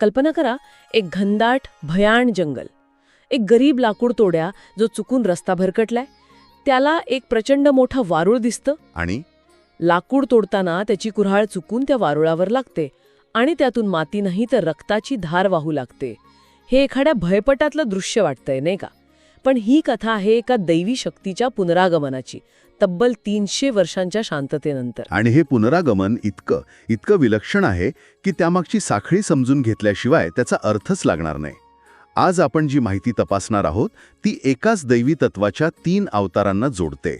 कल्पना करा एक घनदाट भयाण जंगल. एक गरीब लाकूड तोड्या जो चुकून रस्ता भरकटलाय. त्याला एक प्रचंड मोठं वारूळ दिसतं. आणि? लाकूड तोडताना त्याची कुऱ्हाळ चुकून त्या वारुळावर लागते आणि त्यातून माती नाही तर रक्ताची धार वाहू लागते. हे एखाद्या भयपटातलं दृश्य वाटतंय नाही का? पण ही कथा आहे एका दैवी शक्तीच्या पुनरागमनाची तब्बल तीनशे वर्षांच्या शांततेनंतर. आणि हे पुनरागमन इतकं इतकं विलक्षण आहे की त्यामागची साखळी समजून घेतल्याशिवाय त्याचा अर्थच लागणार नाही. आज आपण जी माहिती तपासणार आहोत ती एकाच दैवी तत्वाच्या तीन अवतारांना जोडते.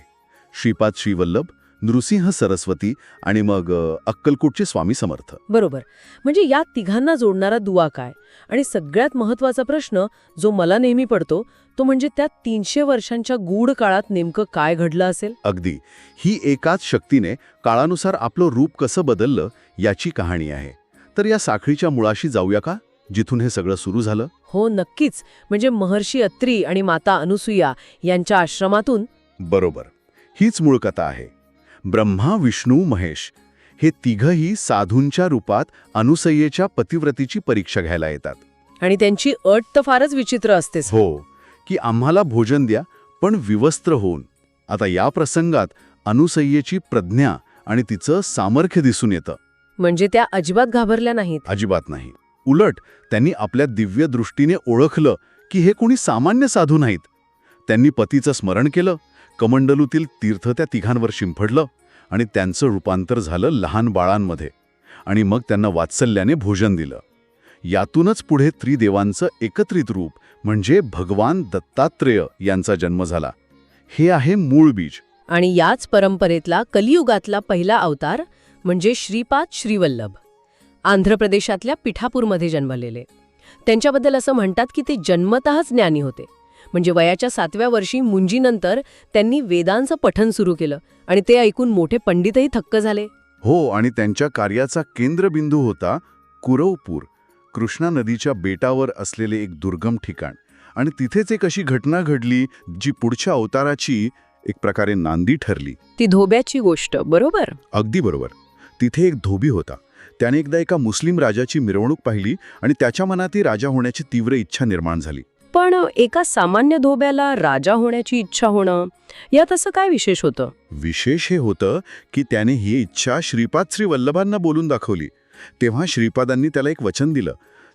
श्रीपाद श्रीवल्लभ नृसिंह सरस्वती आणि मग अक्कलकोटचे स्वामी समर्थ. बरोबर. म्हणजे या तिघांना जोडणारा दुवा काय? आणि सगळ्यात महत्त्वाचा प्रश्न जो मला नेहमी पडतो तो म्हणजे त्या तीनशे वर्षांच्या गूढ काळात नेमकं काय घडलं असेल? अगदी. ही एकाच शक्तीने काळानुसार आपलं रूप कसं बदललं याची कहाणी आहे. तर या साखळीच्या मुळाशी जाऊया का? जिथून हे सगळं सुरू झालं? हो नक्कीच. म्हणजे महर्षी अत्री आणि माता अनुसुया यांच्या आश्रमातून. बरोबर. हीच मूळ कथा आहे. ब्रह्मा विष्णू महेश हे तिघही साधूंच्या रूपात अनुसय्येच्या पतिव्रतीची परीक्षा घ्यायला येतात. आणि त्यांची अट तर फारच विचित्र असतेच हो की आम्हाला भोजन द्या पण विवस्त्र होऊन. आता या प्रसंगात अनुसय्येची प्रज्ञा आणि तिचं सामर्थ्य दिसून येतं. म्हणजे त्या अजिबात घाबरल्या नाहीत? अजिबात नाही. उलट त्यांनी आपल्या दिव्य दृष्टीने ओळखलं की हे कोणी सामान्य साधू नाहीत. त्यांनी पतीचं स्मरण केलं कमंडलूतील तीर्थ त्या तिघांवर शिंपडलं आणि त्यांचं रूपांतर झालं लहान बाळांमध्ये. आणि मग त्यांना वात्सल्याने भोजन दिलं. यातूनच पुढे त्रिदेवांचं एकत्रित रूप म्हणजे भगवान दत्तात्रेय यांचा जन्म झाला. हे आहे मूळ बीज. आणि याच परंपरेतला कलियुगातला पहिला अवतार म्हणजे श्रीपाद श्रीवल्लभ. आंध्र प्रदेशातल्या पिठापूरमध्ये जन्मलेले. त्यांच्याबद्दल असं म्हणतात की ते जन्मतःच ज्ञानी होते. म्हणजे वयाच्या सातव्या वर्षी मुंजीनंतर त्यांनी वेदांचं पठण सुरू केलं आणि ते ऐकून मोठे पंडितही थक्क झाले. हो आणि त्यांच्या कार्याचा केंद्रबिंदू होता कुरवपूर कृष्णा नदीच्या बेटावर असलेले एक दुर्गम ठिकाण. आणि तिथेच एक अशी घटना घडली जी पुढच्या अवताराची एक प्रकारे नांदी ठरली. ती धोब्याची गोष्ट बरोबर? अगदी बरोबर. तिथे एक धोबी होता. त्याने एकदा एका मुस्लिम राजाची मिरवणूक पाहिली आणि त्याच्या मनातही राजा होण्याची तीव्र इच्छा निर्माण झाली. पण एका सामान्य धोब्याला राजा होण्याची इच्छा होणं यात असं काय विशेष होतं? विशेष हे होतं की त्याने ही इच्छा श्रीपाद श्री वल्लभांना बोलून दाखवली. तेव्हा श्रीपादांनी त्याला एक वचन दिलं.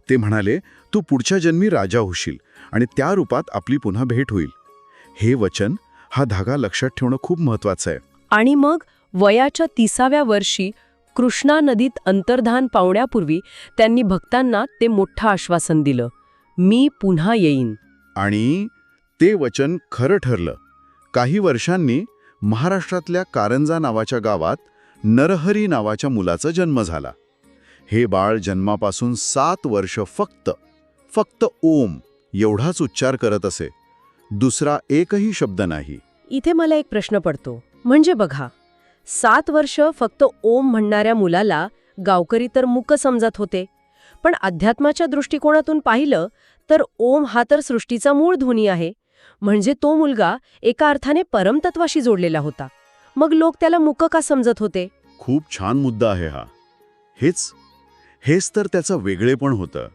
ते म्हणाले तू पुढच्या जन्मी राजा होशील आणि त्या रूपात आपली पुन्हा भेट होईल. हे वचन हा धागा लक्षात ठेवणं खूप महत्वाचं आहे. आणि मग वयाच्या तिसाव्या वर्षी कृष्णा नदीत अंतर्धान पावण्यापूर्वी त्यांनी भक्तांना ते मोठं आश्वासन दिलं. मी पुन्हा येईन. आणि ते वचन खरं ठरलं. काही वर्षांनी महाराष्ट्रातल्या कारंजा नावाच्या गावात नरहरी नावाच्या मुलाचा जन्म झाला. हे बाळ जन्मापासून सात वर्ष फक्त फक्त ओम एवढाच उच्चार करत असे. दुसरा एकही शब्द नाही. इथे मला एक प्रश्न पडतो. म्हणजे बघा सात वर्ष फक्त ओम म्हणणाऱ्या मुलाला गावकरी तर मुक समजत होते. पण अध्यात्माच्या दृष्टिकोनातून पाहिलं तर ओम हा तर सृष्टीचा मूळ ध्वनी आहे. म्हणजे तो मुलगा एका अर्थाने परमतत्वाशी जोडलेला होता. मग लोक त्याला मुक का समजत होते? खूप छान मुद्दा आहे हा. हेच हेच तर त्याचं वेगळेपण होतं.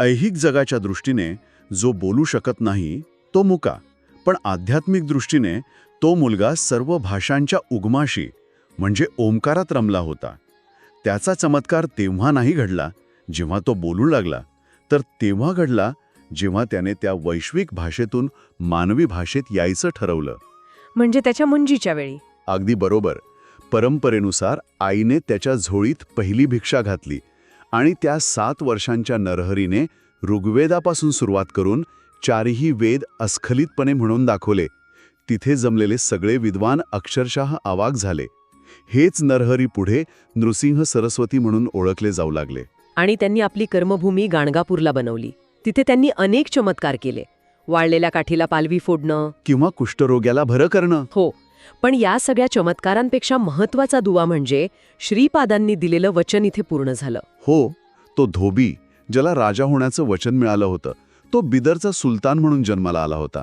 ऐहिक जगाच्या दृष्टीने जो बोलू शकत नाही तो मुका. पण आध्यात्मिक दृष्टीने तो मुलगा सर्व भाषांच्या उगमाशी म्हणजे ओंकारात रमला होता. त्याचा चमत्कार तेव्हा नाही घडला जेव्हा तो बोलू लागला तर तेव्हा घडला जेव्हा त्याने त्या वैश्विक भाषेतून मानवी भाषेत यायचं ठरवलं. म्हणजे त्याच्या मुंजीच्या वेळी. अगदी बरोबर. परंपरेनुसार आईने त्याच्या झोळीत पहिली भिक्षा घातली आणि त्या सात वर्षांच्या नरहरीने ऋग्वेदापासून सुरुवात करून चारही वेद अस्खलितपणे म्हणून दाखवले. तिथे जमलेले सगळे विद्वान अक्षरशः अवाक झाले. हेच नरहरी पुढे नृसिंह सरस्वती म्हणून ओळखले जाऊ लागले. आणि त्यांनी आपली कर्मभूमी गाणगापूरला बनवली. तिथे त्यांनी अनेक चमत्कार केले. वाळलेल्या काठीला पालवी फोडणं. किंवा कुष्ठरोग्याला भरं करणं. हो. पण या सगळ्या चमत्कारांपेक्षा महत्त्वाचा दुवा म्हणजे श्रीपादांनी दिलेलं वचन इथे पूर्ण झालं. हो तो धोबी ज्याला राजा होण्याचं वचन मिळालं होतं तो बिदरचा सुलतान म्हणून जन्माला आला होता.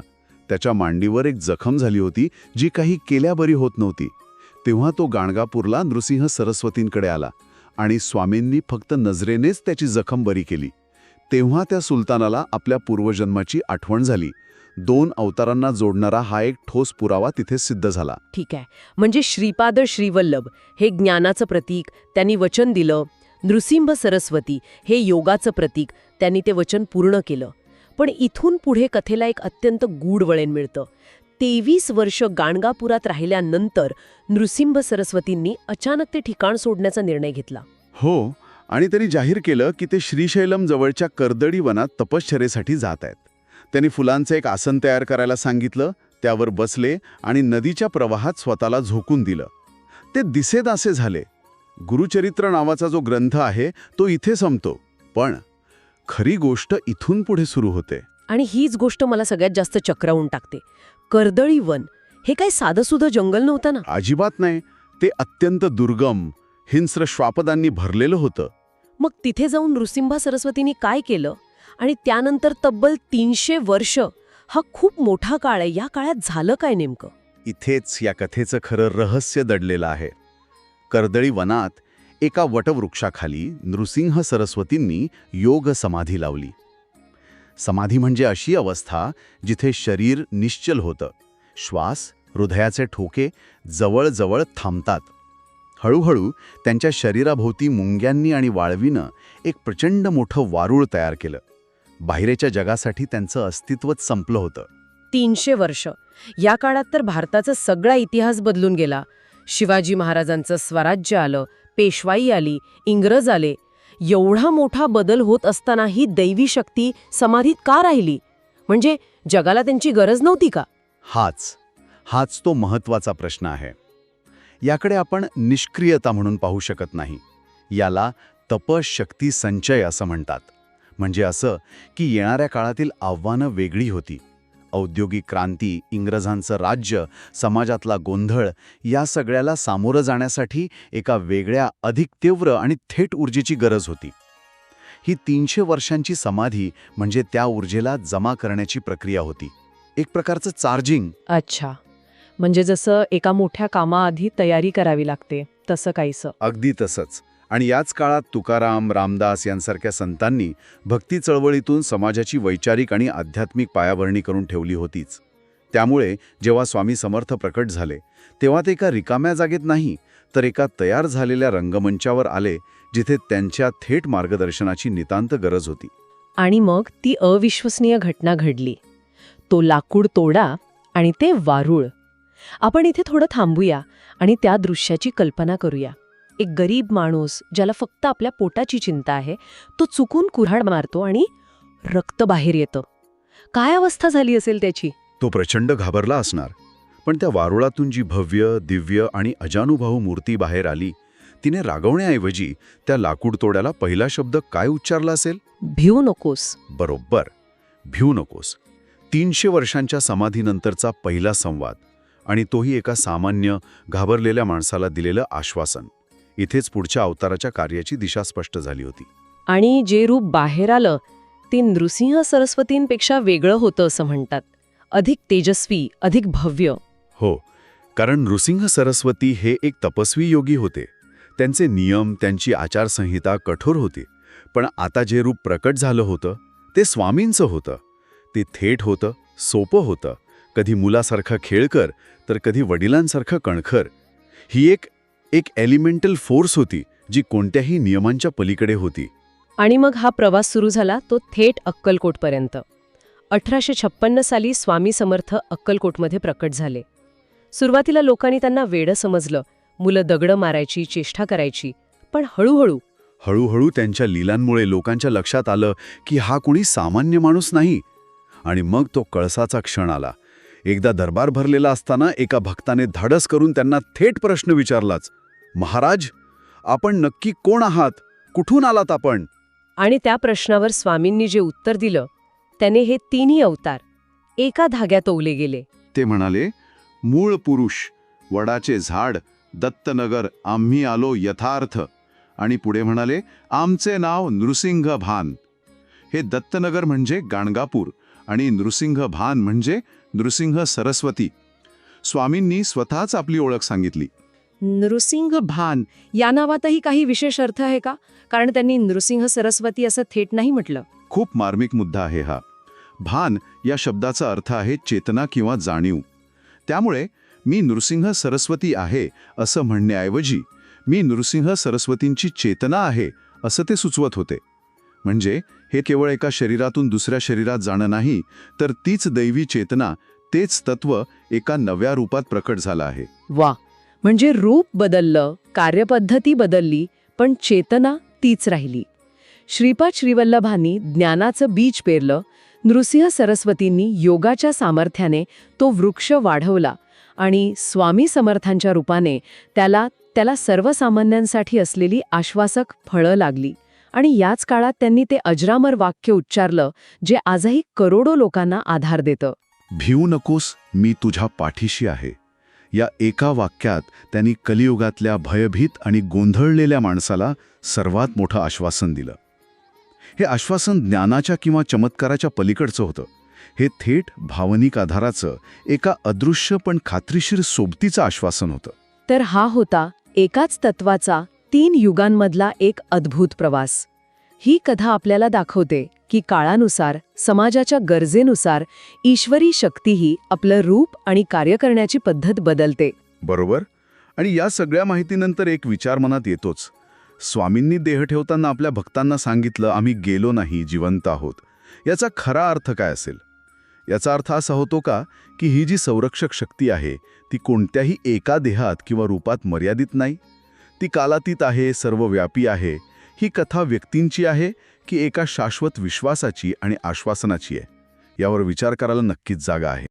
त्याच्या मांडीवर एक जखम झाली होती जी काही केल्या बरी होत नव्हती. तेव्हा तो गाणगापूरला नृसिंह सरस्वतींकडे आला. आणि स्वामींनी फक्त नजरेनेच त्याची जखम बरी केली. तेव्हा त्या सुलतानाला आपल्या पूर्वजन्माची आठवण झाली. दोन अवतारांना जोडणारा हा एक ठोस पुरावा तिथे सिद्ध झाला. ठीक आहे. म्हणजे श्रीपाद श्रीवल्लभ हे ज्ञानाचं प्रतीक त्यांनी वचन दिलं. नृसिंह सरस्वती हे योगाचं प्रतीक त्यांनी ते वचन पूर्ण केलं. पण इथून पुढे कथेला एक अत्यंत गूढ वळण मिळतं. तेवीस वर्ष गाणगापुरात राहिल्यानंतर नृसिंह सरस्वतींनी अचानक ते ठिकाण सोडण्याचा निर्णय घेतला. हो आणि त्यांनी जाहीर केलं की ते श्रीशैलम जवळच्या कर्दडी वनात तपश्चरेसाठी जात आहेत. त्यांनी फुलांचं एक आसन तयार करायला सांगितलं त्यावर बसले आणि नदीच्या प्रवाहात स्वतःला झोकून दिलं. ते दिसेदासे झाले. गुरुचरित्र नावाचा जो ग्रंथ आहे तो इथे संपतो. पण खरी गोष्ट इथून पुढे सुरू होते. आणि हीच गोष्ट मला सगळ्यात जास्त चक्रावून टाकते. कर्दळी वन. हे काही साधंसुधं जंगल नव्हतं ना? अजिबात नाही. ते अत्यंत दुर्गम हिंस्र श्वापदांनी भरलेलं होतं. मग तिथे जाऊन नृसिंहा सरस्वतींनी काय केलं? आणि त्यानंतर तब्बल तीनशे वर्ष हा खूप मोठा काळ आहे. या काळात झालं काय नेमकं? इथेच या कथेचं खरं रहस्य दडलेलं आहे. कर्दळी वनात एका वटवृक्षाखाली नृसिंह सरस्वतींनी योग समाधी लावली. समाधी म्हणजे अशी अवस्था जिथे शरीर निश्चल होतं. श्वास हृदयाचे ठोके जवळजवळ थांबतात. हळूहळू त्यांच्या शरीराभोवती मुंग्यांनी आणि वाळवीनं एक प्रचंड मोठं वारूळ तयार केलं. बाहेरच्या जगासाठी त्यांचं अस्तित्वच संपलं होतं. तीनशे वर्ष. या काळात तर भारताचा सगळा इतिहास बदलून गेला. शिवाजी महाराजांचं स्वराज्य आलं पेशवाई आली इंग्रज आले एवढा मोठा बदल होत असताना ही दैवी शक्ती समाधीत का राहिली? म्हणजे जगाला त्यांची गरज नव्हती का? हाच हाच तो महत्त्वाचा प्रश्न आहे. याकडे आपण निष्क्रियता म्हणून पाहू शकत नाही. याला तपशक्ती संचय असं म्हणतात. म्हणजे असं की येणाऱ्या काळातील आव्हानं वेगळी होती. औद्योगिक क्रांती इंग्रजांचं राज्य समाजातला गोंधळ या सगळ्याला सामोरं जाण्यासाठी एका वेगळ्या अधिक तीव्र आणि थेट ऊर्जेची गरज होती. ही तीनशे वर्षांची समाधी म्हणजे त्या ऊर्जेला जमा करण्याची प्रक्रिया होती. एक प्रकारचं चार्जिंग. अच्छा. म्हणजे जसं एका मोठ्या कामाआधी तयारी करावी लागते तसं काहीसं. अगदी तसंच. आणि याच काळात तुकाराम रामदास यांसारख्या संतांनी भक्ती चळवळीतून समाजाची वैचारिक आणि आध्यात्मिक पायाभरणी करून ठेवली होतीच. त्यामुळे जेव्हा स्वामी समर्थ प्रकट झाले तेव्हा ते एका रिकाम्या जागेत नाही तर एका तयार झालेल्या रंगमंचावर आले जिथे त्यांच्या थेट मार्गदर्शनाची नितांत गरज होती. आणि मग ती अविश्वसनीय घटना घडली. तो लाकूड तोडा आणि ते वारूळ. आपण इथे थोडं थांबूया आणि त्या दृश्याची कल्पना करूया. एक गरीब माणूस ज्याला फक्त आपल्या पोटाची चिंता आहे तो चुकून कुऱ्हाड मारतो आणि रक्त बाहेर येतं. काय अवस्था झाली असेल त्याची? तो प्रचंड घाबरला असणार. पण त्या वारुळातून जी भव्य दिव्य आणि अजानुभाऊ मूर्ती बाहेर आली तिने रागवण्याऐवजी त्या लाकूड तोड्याला पहिला शब्द काय उच्चारला असेल? भिऊ नकोस. बरोबर. भिऊ नकोस. तीनशे वर्षांच्या समाधीनंतरचा पहिला संवाद आणि तोही एका सामान्य घाबरलेल्या माणसाला दिलेलं आश्वासन. इथेच पुढच्या अवताराच्या कार्याची दिशा स्पष्ट झाली होती. आणि जे रूप बाहेर आलं ते नृसिंह सरस्वतींपेक्षा वेगळं होतं असं म्हणतात. अधिक तेजस्वी अधिक भव्य. हो कारण नृसिंह सरस्वती हे एक तपस्वी योगी होते. त्यांचे नियम त्यांची आचारसंहिता कठोर होती. पण आता जे रूप प्रकट झालं होतं ते स्वामींचं होतं. ते थेट होतं सोपं होतं. कधी मुलासारखं खेळकर तर कधी वडिलांसारखं कणखर. ही एक एक एलिमेंटल फोर्स होती जी कोणत्याही नियमांच्या पलीकडे होती. आणि मग हा प्रवास सुरू झाला तो थेट अक्कलकोटपर्यंत. अठराशे छप्पन्न साली स्वामी समर्थ अक्कलकोटमध्ये प्रकट झाले. सुरुवातीला लोकांनी त्यांना वेडं समजलं मुलं दगडं मारायची चेष्टा करायची पण हळूहळू हळूहळू त्यांच्या लीलांमुळे लोकांच्या लक्षात आलं की हा कुणी सामान्य माणूस नाही. आणि मग तो कळसाचा क्षण आला. एकदा दरबार भरलेला असताना एका भक्ताने धाडस करून त्यांना थेट प्रश्न विचारलाच. महाराज आपण नक्की कोण आहात? कुठून आलात आपण? आणि त्या प्रश्नावर स्वामींनी जे उत्तर दिलं त्याने हे तिन्ही अवतार एका धाग्यात ओवले गेले. ते म्हणाले मूळ पुरुष वडाचे झाड दत्तनगर आम्ही आलो यथार्थ. आणि पुढे म्हणाले आमचे नाव नृसिंह भान हे दत्तनगर म्हणजे गाणगापूर आणि नृसिंह भान म्हणजे नृसिंह सरस्वती. स्वामींनी स्वतःच आपली ओळख सांगितली. नृसिंह भान या नावातही काही विशेष अर्थ आहे का? कारण त्यांनी नृसिंह सरस्वती असं थेट नाही म्हटलं. खूप मार्मिक मुद्दा आहे हा. भान या शब्दाचा अर्थ आहे चेतना किंवा जाणीव. त्यामुळे मी नृसिंह सरस्वती आहे असं म्हणण्याऐवजी मी नृसिंह सरस्वतींची चेतना आहे असं ते सुचवत होते. म्हणजे हे केवळ एका शरीरातून दुसऱ्या शरीरात जाणं नाही तर तीच दैवी चेतना तेच तत्व एका नव्या रूपात प्रकट झालं आहे. वा म्हणजे रूप बदललं कार्यपद्धती बदलली पण चेतना तीच राहिली. श्रीपाद श्रीवल्लभांनी ज्ञानाचं बीज पेरलं नृसिंह सरस्वतींनी योगाच्या सामर्थ्याने तो वृक्ष वाढवला आणि स्वामी समर्थांच्या रूपाने त्याला त्याला सर्वसामान्यांसाठी असलेली आश्वासक फळं लागली. आणि याच काळात त्यांनी ते अजरामर वाक्य उच्चारलं जे आजही करोडो लोकांना आधार देतं. भिवू नकोस मी तुझ्या पाठीशी आहे. या एका वाक्यात त्यांनी कलियुगातल्या भयभीत आणि गोंधळलेल्या माणसाला सर्वात मोठं आश्वासन दिलं. हे आश्वासन ज्ञानाच्या किंवा चमत्काराच्या पलीकडचं होतं. हे थेट भावनिक आधाराचं एका अदृश्य पण खात्रीशीर सोबतीचं आश्वासन होतं. तर हा होता एकाच तत्वाचा तीन युगांमधला एक अद्भुत प्रवास. ही कथा आपल्याला दाखवते की काळानुसार समाजाच्या गरजेनुसार ईश्वरी शक्तीही आपलं रूप आणि कार्य करण्याची पद्धत बदलते. बरोबर? आणि या सगळ्या माहितीनंतर एक विचार मनात येतोच. स्वामींनी देह ठेवताना आपल्या भक्तांना सांगितलं आम्ही गेलो नाही जिवंत आहोत. याचा खरा अर्थ काय असेल? याचा अर्थ असा होतो का की ही जी संरक्षक शक्ती आहे ती कोणत्याही एका देहात किंवा रूपात मर्यादित नाही? ती कालातीत आहे सर्वव्यापी आहे ही कथा व्यक्तींची आहे की एका शाश्वत विश्वासाची आणि आश्वासनाची आहे. यावर विचार करायला नक्कीच जागा आहे.